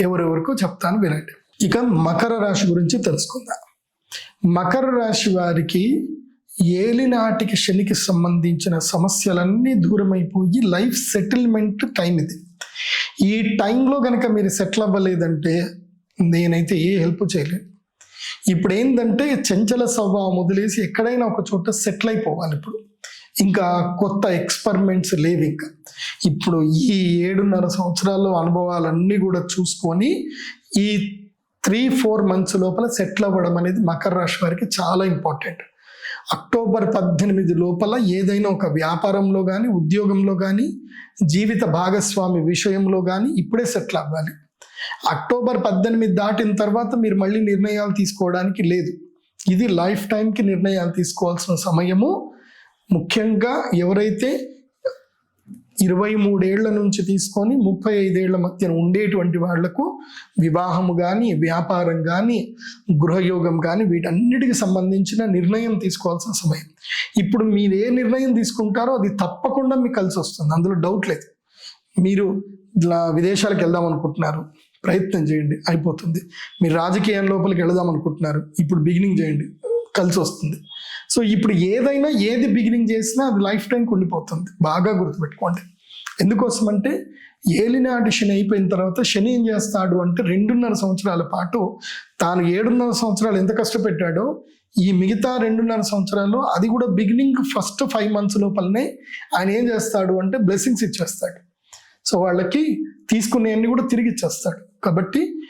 ఎవరెవరికో చెప్తాను వినండి. ఇక మకర రాశి గురించి తెలుసుకుందాం. మకర రాశి వారికి ఏలినాటికి శనికి సంబంధించిన సమస్యలన్నీ దూరమైపోయి లైఫ్ సెటిల్మెంట్ టైం ఇది. ఈ టైంలో కనుక మీరు సెటిల్ అవ్వలేదంటే నేనైతే ఏ హెల్ప్ చేయలేను. ఇప్పుడు ఏంటంటే చంచల స్వభావం వదిలేసి ఎక్కడైనా ఒక చోట సెటిల్ అయిపోవాలి ఇప్పుడు. ఇంకా కొత్త ఎక్స్పెరిమెంట్స్ లేవు ఇంకా. ఇప్పుడు ఈ ఏడున్నర సంవత్సరాల్లో అనుభవాలన్నీ కూడా చూసుకొని ఈ త్రీ ఫోర్ మంత్స్ లోపల సెటిల్ అవ్వడం అనేది మకర రాశి వారికి చాలా ఇంపార్టెంట్ అక్టోబర్ పద్దెనిమిది లోపల ఏదైనా ఒక వ్యాపారంలో కానీ ఉద్యోగంలో కానీ జీవిత భాగస్వామి విషయంలో కానీ ఇప్పుడే సెటిల్ అవ్వాలి. అక్టోబర్ పద్దెనిమిది దాటిన తర్వాత మీరు మళ్ళీ నిర్ణయాలు తీసుకోవడానికి లేదు. ఇది లైఫ్ టైంకి నిర్ణయాలు తీసుకోవాల్సిన సమయము. ముఖ్యంగా ఎవరైతే ఇరవై మూడేళ్ళ నుంచి తీసుకొని ముప్పై ఐదేళ్ళ మధ్య ఉండేటువంటి వాళ్ళకు వివాహము కానీ వ్యాపారం కానీ గృహయోగం కానీ వీటన్నిటికి సంబంధించిన నిర్ణయం తీసుకోవాల్సిన సమయం. ఇప్పుడు మీరు ఏ నిర్ణయం తీసుకుంటారో అది తప్పకుండా మీకు కలిసి వస్తుంది. అందులో డౌట్ లేదు. మీరు విదేశాలకు వెళ్దాం అనుకుంటున్నారు. ప్రయత్నం చేయండి. అయిపోతుంది. మీరు రాజకీయం లోపలికి వెళదాం అనుకుంటున్నారు. ఇప్పుడు బిగినింగ్ చేయండి. కలిసి వస్తుంది సో ఇప్పుడు ఏదైనా ఏది బిగినింగ్ చేసినా అది లైఫ్ టైంకి ఉండిపోతుంది. బాగా గుర్తుపెట్టుకోండి. ఎందుకోసం అంటే ఏలినాటి శని అయిపోయిన తర్వాత శని ఏం చేస్తాడు అంటే రెండున్నర సంవత్సరాల పాటు తాను ఏడున్నర సంవత్సరాలు ఎంత కష్టపెట్టాడో ఈ మిగతా రెండున్నర సంవత్సరాలు అది కూడా బిగినింగ్ ఫస్ట్ ఫైవ్ మంత్స్ లోపలనే ఆయన ఏం చేస్తాడు అంటే బ్లెస్సింగ్స్ ఇచ్చేస్తాడు. సో వాళ్ళకి తీసుకునేవన్నీ కూడా తిరిగి ఇచ్చేస్తాడు. కాబట్టి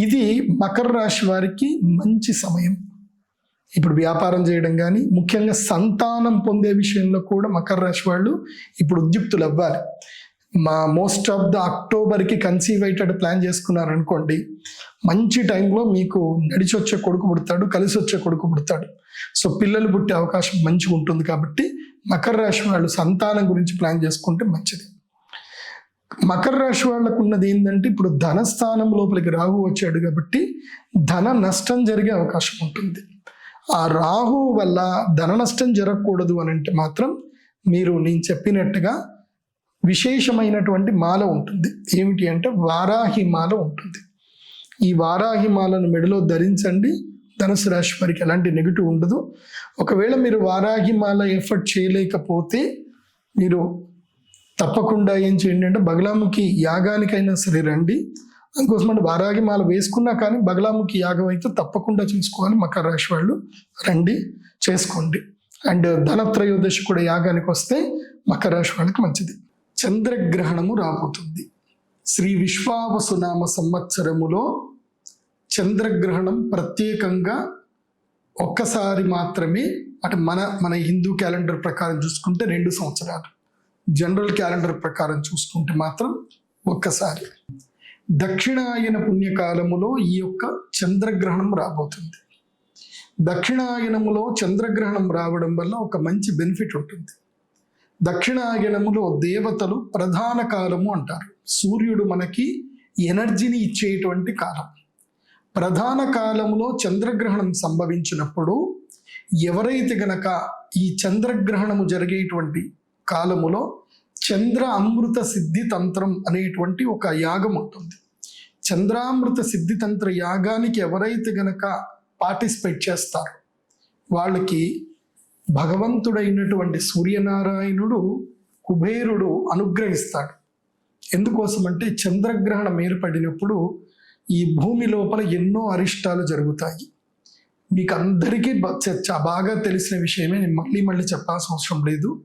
ఇది మకర రాశి వారికి మంచి సమయం. ఇప్పుడు వ్యాపారం చేయడం కానీ ముఖ్యంగా సంతానం పొందే విషయంలో కూడా మకర రాశి వాళ్ళు ఇప్పుడు ఉద్యుక్తులు అవ్వాలి. మా మోస్ట్ ఆఫ్ ద అక్టోబర్కి కన్సీవ్ అయ్యేటట్టు ప్లాన్ చేసుకున్నారనుకోండి మంచి టైంలో మీకు నడిచి వచ్చే కొడుకు పుడతాడు కలిసి వచ్చే కొడుకు పుడతాడు. సో పిల్లలు పుట్టే అవకాశం మంచిగా ఉంటుంది కాబట్టి మకర రాశి వాళ్ళు సంతానం గురించి ప్లాన్ చేసుకుంటే మంచిది. మకర రాశి వాళ్ళకు ఉన్నది ఏంటంటే ఇప్పుడు ధనస్థానం లోపలికి రాహు వచ్చాడు కాబట్టి ధన నష్టం జరిగే అవకాశం ఉంటుంది. ఆ రాహు వల్ల ధన నష్టం జరగకూడదు అని అంటే మాత్రం మీరు నేను చెప్పినట్టుగా విశేషమైనటువంటి మాల ఉంటుంది. ఏమిటి అంటే వారాహి మాల ఉంటుంది. ఈ వారాహి మాలను మెడలో ధరించండి. ధనుసు రాశి వారికి ఎలాంటి నెగిటివ్ ఉండదు. ఒకవేళ మీరు వారాహి మాల ఎఫర్ట్ చేయలేకపోతే మీరు తప్పకుండా ఏం చేయండి అంటే బగలాముఖి యాగానికైనా సరే రండి. అందుకోసమంటే వారాగి మాల వేసుకున్నా కానీ బగలాముఖి యాగం అయితే తప్పకుండా చేసుకోవాలి. మకర రాశి వాళ్ళు రండి చేసుకోండి. అండ్ ధనత్రయోదశి కూడా యాగానికి వస్తే మకర రాశి వాళ్ళకి మంచిది. చంద్రగ్రహణము రాబోతుంది. శ్రీ విశ్వావసునామ సంవత్సరములో చంద్రగ్రహణం ప్రత్యేకంగా ఒక్కసారి మాత్రమే అంటే మన మన హిందూ క్యాలెండర్ ప్రకారం చూసుకుంటే రెండు సంవత్సరాలు. జనరల్ క్యాలెండర్ ప్రకారం చూసుకుంటే మాత్రం ఒక్కసారి. దక్షిణాయన పుణ్యకాలములో ఈ యొక్క చంద్రగ్రహణం రాబోతుంది. దక్షిణాయనములో చంద్రగ్రహణం రావడం వల్ల ఒక మంచి బెనిఫిట్ ఉంటుంది. దక్షిణాయనములో దేవతలు ప్రధాన కాలము అంటారు. సూర్యుడు మనకి ఎనర్జీని ఇచ్చేటువంటి కాలం. ప్రధాన కాలములో చంద్రగ్రహణం సంభవించినప్పుడు ఎవరైతే గనక ఈ చంద్రగ్రహణము జరిగేటువంటి కాలములో చంద్ర అమృత సిద్ధి తంత్రం అనేటువంటి ఒక యాగం ఉంటుంది చంద్రామృత సిద్ధి తంత్ర యాగానికి ఎవరైతే గనక పార్టిసిపేట్ చేస్తారో వాళ్ళకి భగవంతుడైనటువంటి సూర్యనారాయణుడు కుబేరుడు అనుగ్రహిస్తాడు. ఎందుకోసం అంటే చంద్రగ్రహణం ఏర్పడినప్పుడు ఈ భూమి లోపల ఎన్నో అరిష్టాలు జరుగుతాయి. మీకు అందరికీ బాగా తెలిసిన విషయమే నేను మళ్ళీ మళ్ళీ చెప్పాల్సిన అవసరం లేదు.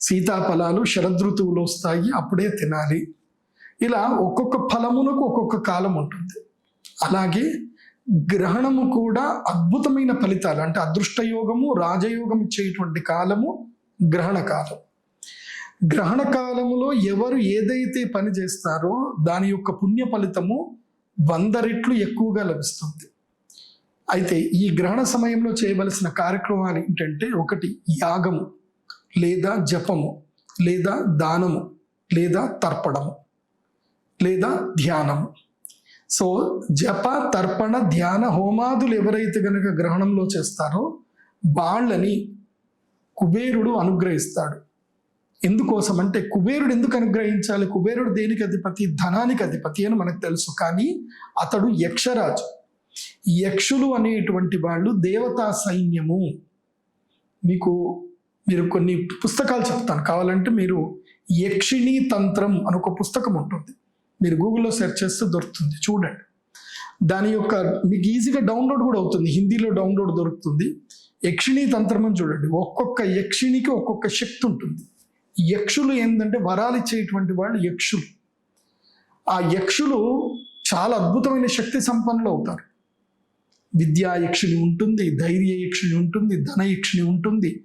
సీతాఫలాలు శరదృతువులు వస్తాయి అప్పుడే తినాలి. ఇలా ఒక్కొక్క ఫలమునకు ఒక్కొక్క కాలం ఉంటుంది. అలాగే గ్రహణము కూడా అద్భుతమైన ఫలితాలు అంటే అదృష్టయోగము రాజయోగం ఇచ్చేటువంటి కాలము గ్రహణ కాలం. గ్రహణ కాలములో ఎవరు ఏదైతే పని చేస్తారో దాని యొక్క పుణ్య ఫలితము వంద రెట్లు ఎక్కువగా లభిస్తుంది. అయితే ఈ గ్రహణ సమయంలో చేయవలసిన కార్యక్రమాలు ఏంటంటే ఒకటి యాగము. లేదా జపము లేదా దానము లేదా తర్పణము లేదా ధ్యానము. సో జప తర్పణ ధ్యాన హోమాదులు ఎవరైతే కనుక గ్రహణంలో చేస్తారో వాళ్ళని కుబేరుడు అనుగ్రహిస్తాడు. ఎందుకోసం అంటే కుబేరుడు ఎందుకు అనుగ్రహించాలి? కుబేరుడు దేనికి అధిపతి? ధనానికి అధిపతి అని మనకు తెలుసు. కానీ అతడు యక్షరాజు. యక్షులు అనేటువంటి వాళ్ళు దేవతా సైన్యము. మీకు మీరు కొన్ని పుస్తకాలు చెప్తాను. కావాలంటే మీరు యక్షిణీ తంత్రం అని ఒక పుస్తకం ఉంటుంది. మీరు గూగుల్లో సెర్చ్ చేస్తే దొరుకుతుంది. చూడండి. దాని యొక్క మీకు ఈజీగా డౌన్లోడ్ కూడా అవుతుంది. హిందీలో డౌన్లోడ్ దొరుకుతుంది. యక్షిణీ తంత్రం అని చూడండి. ఒక్కొక్క యక్షిణికి ఒక్కొక్క శక్తి ఉంటుంది. యక్షులు ఏంటంటే వరాలు ఇచ్చేటువంటి వాళ్ళు యక్షులు. ఆ యక్షులు చాలా అద్భుతమైన శక్తి సంపన్నులు అవుతారు. విద్యా యక్షిణి ఉంటుంది ధైర్య యక్షిణి ఉంటుంది ధన యక్షిణి ఉంటుంది.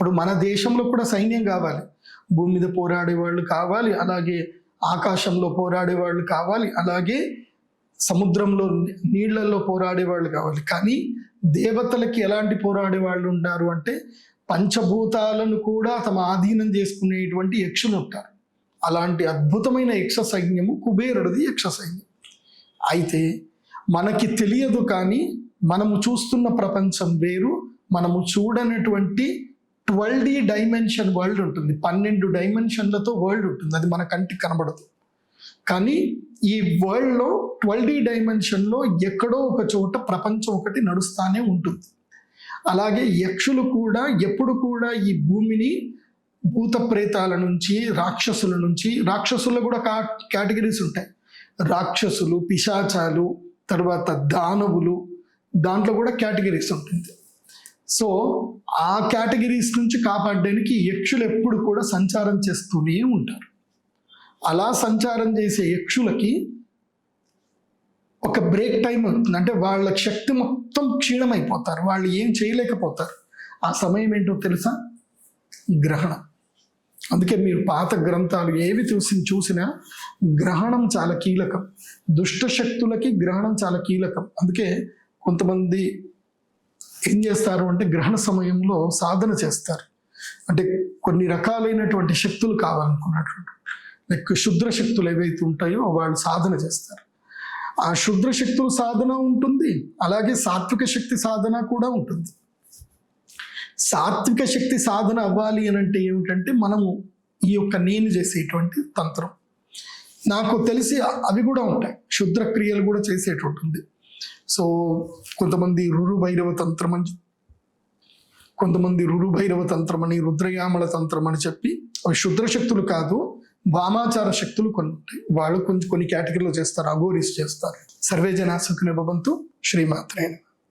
ఇప్పుడు మన దేశంలో కూడా సైన్యం కావాలి. భూమి మీద పోరాడే వాళ్ళు కావాలి అలాగే ఆకాశంలో పోరాడే వాళ్ళు కావాలి అలాగే సముద్రంలో నీళ్ళలో పోరాడే వాళ్ళు కావాలి. కానీ దేవతలకి ఎలాంటి పోరాడే వాళ్ళు ఉంటారు అంటే పంచభూతాలను కూడా తమ ఆధీనం చేసుకునేటువంటి యక్షులు ఉంటారు. అలాంటి అద్భుతమైన యక్ష సైన్యము కుబేరుడిది యక్ష సైన్యం. అయితే మనకి తెలియదు కానీ మనము చూస్తున్న ప్రపంచం వేరు మనము చూడనటువంటి ట్వెల్వ్ డి డైమెన్షన్ వరల్డ్ ఉంటుంది. పన్నెండు డైమెన్షన్లతో వరల్డ్ ఉంటుంది. అది మన కంటికి కనబడదు. కానీ ఈ వరల్డ్లో ట్వెల్వ్ డి డైమెన్షన్లో ఎక్కడో ఒక చోట ప్రపంచం ఒకటి నడుస్తానే ఉంటుంది. అలాగే యక్షులు కూడా ఎప్పుడు కూడా ఈ భూమిని భూత ప్రేతాల నుంచి రాక్షసుల నుంచి రాక్షసుల్లో కూడా కా కేటగిరీస్ ఉంటాయి. రాక్షసులు పిశాచాలు తర్వాత దానవులు దాంట్లో కూడా కేటగిరీస్ ఉంటుంది. సో ఆ కేటగిరీస్ నుంచి కాపాడడానికి యక్షులు ఎప్పుడు కూడా సంచారం చేస్తూనే ఉంటారు. అలా సంచారం చేసే యక్షులకి ఒక బ్రేక్ టైం అవుతుంది అంటే వాళ్ళ శక్తి మొత్తం క్షీణమైపోతారు. వాళ్ళు ఏం చేయలేకపోతారు. ఆ సమయం ఏంటో తెలుసా? గ్రహణం. అందుకే మీరు పాత గ్రంథాలు ఏవి చూసి చూసినా గ్రహణం చాలా కీలకం. దుష్ట శక్తులకి గ్రహణం చాలా కీలకం. అందుకే కొంతమంది ఏం చేస్తారు అంటే గ్రహణ సమయంలో సాధన చేస్తారు. అంటే కొన్ని రకాలైనటువంటి శక్తులు కావాలనుకున్నటువంటి లైక్ శుద్ర శక్తులు ఏవైతే ఉంటాయో వాళ్ళు సాధన చేస్తారు. ఆ శుద్ర శక్తుల సాధన ఉంటుంది అలాగే సాత్విక శక్తి సాధన కూడా ఉంటుంది. సాత్విక శక్తి సాధన అవ్వాలి అని అంటే ఏమిటంటే మనము ఈ యొక్క నేను చేసేటువంటి తంత్రం. నాకు తెలిసి అవి కూడా ఉంటాయి. శుద్ర క్రియలు కూడా చేసేటట్టుంది. సో కొంతమంది రురు భైరవ తంత్రం అని కొంతమంది రురు భైరవ తంత్రం అని రుద్రయామల తంత్రం అని చెప్పి అవి శుద్ర శక్తులు కాదు వామాచార శక్తులు కొన్ని ఉంటాయి. వాళ్ళు కొంచెం కొన్ని కేటగిరీలో చేస్తారు అగోరీస్ చేస్తారు. సర్వే జనా భవంతు. శ్రీమాత్రేణ